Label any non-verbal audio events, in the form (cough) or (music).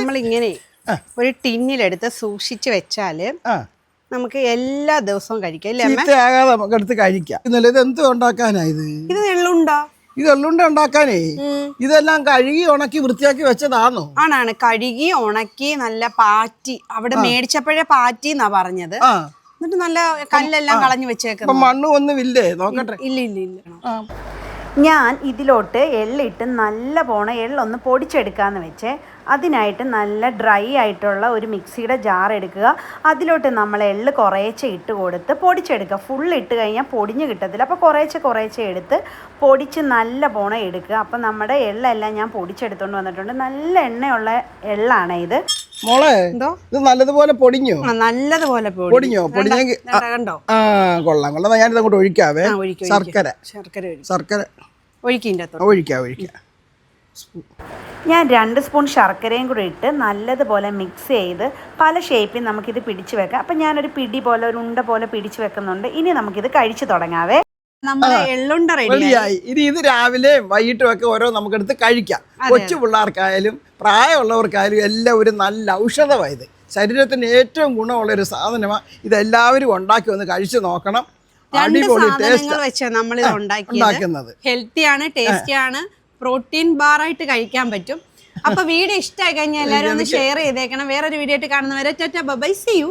നമ്മളിങ്ങനെ ഒരു ടിന്നിലെടുത്ത് സൂക്ഷിച്ച് വെച്ചാൽ നമുക്ക് എല്ലാ ദിവസവും കഴിക്കാം അല്ലേ നമുക്ക് എടുത്ത് കഴിക്കാം. ഇന്നലെ ഇത് എന്ത് ഉണ്ടാക്കാനാ ഇത്? ഇത് എള്ളുണ്ടോ ഇത് എള്ളുണ്ട ഉണ്ടാക്കാനേ. ഇതെല്ലാം കഴുകി ഉണക്കി വൃത്തിയാക്കി വെച്ചതാണോ ആണാണ്. കഴുകി ഉണക്കി നല്ല പാറ്റി. അവിടെ മേടിച്ചപ്പോഴേ പാറ്റി എന്നാ പറഞ്ഞത് എന്നിട്ട് നല്ല കല്ലെല്ലാം കളഞ്ഞു വെച്ചേക്കാം മണ്ണും ഒന്നും ഇല്ലേ നോക്കട്ടെ ഇല്ല ഇല്ല ഇല്ല. ഞാൻ ഇതിലോട്ട് എള്ളിട്ട് നല്ല പോണ എള്ളൊന്ന് പൊടിച്ചെടുക്കാന്ന് വെച്ചേ. അതിനായിട്ട് നല്ല ഡ്രൈ ആയിട്ടുള്ള ഒരു മിക്സിയുടെ ജാർ എടുക്കുക. അതിലോട്ട് നമ്മൾ എള്ള് കുറേശ്ശെ ഇട്ട് കൊടുത്ത് പൊടിച്ചെടുക്കുക. ഫുൾ ഇട്ട് കഴിഞ്ഞാൽ പൊടിഞ്ഞ് കിട്ടത്തില്ല. അപ്പോൾ കുറേശ്ശെ കുറേശ്ശെ എടുത്ത് പൊടിച്ച് നല്ല പോണ എടുക്കുക. അപ്പോൾ നമ്മുടെ എള്ളെല്ലാം ഞാൻ പൊടിച്ചെടുത്തുകൊണ്ട് വന്നിട്ടുണ്ട്. നല്ല എണ്ണയുള്ള എള്ളാണ് ഇത്. മോളെ എന്തോ? ഇത് നല്ലതുപോലെ പൊടിഞ്ഞോ? നല്ലതുപോലെ പൊടി. പൊടിഞ്ഞോ? പൊടിഞ്ഞെങ്കിൽ കണ്ടോ? ആ കൊള്ളാം. കൊള്ളാം. ഞാനിത് അങ്ങോട്ട് ഒഴിക്കാവേ ശർക്കര. ശർക്കര ശർക്കര. ഒഴിക്കിന്റെ അകത്തോട്ട്. ഒഴിക്കാം ഒഴിക്കാം. ഞാൻ രണ്ട് സ്പൂൺ ശർക്കരയും കൂടി ഇട്ട് നല്ലതുപോലെ മിക്സ് ചെയ്ത് പല ഷേപ്പിൽ നമുക്കിത് പിടിച്ചു വെക്കാം. അപ്പം ഞാനൊരു പിടി പോലെ ഒരു ഉണ്ട പോലെ പിടിച്ചു വെക്കുന്നുണ്ട്. ഇനി നമുക്കിത് കഴിച്ചു തുടങ്ങാവേ. നമ്മുടെ എള്ളുണ്ട റെഡിയായി. ഇനി ഇത് രാവിലെ വൈകിട്ടും ഒക്കെ ഓരോ നമുക്ക് എടുത്ത് കഴിക്കാം കൊച്ചു പിള്ളേർക്കായാലും പ്രായമുള്ളവർക്കായാലും എല്ലാം ഒരു നല്ല ഔഷധമായത് ശരീരത്തിന് ഏറ്റവും ഗുണമുള്ള ഒരു സാധനമാണ് ഇതെല്ലാവരും ഉണ്ടാക്കി ഒന്ന് കഴിച്ചു നോക്കണം. രണ്ട് സാധനങ്ങൾ നമ്മൾ ഇത് ഉണ്ടാക്കിയത്. ഹെൽത്തി ആണ് ടേസ്റ്റി ആണ്. പ്രോട്ടീൻ ബാർ ആയിട്ട് കഴിക്കാൻ പറ്റും. അപ്പൊ വീഡിയോ ഇഷ്ടമായി കഴിഞ്ഞാൽ (laughs) എല്ലാവരും ഒന്ന് ഷെയർ ചെയ്തേക്കണം. വേറൊരു വീഡിയോ ആയിട്ട് കാണുന്നവരെ ബൈ സി യു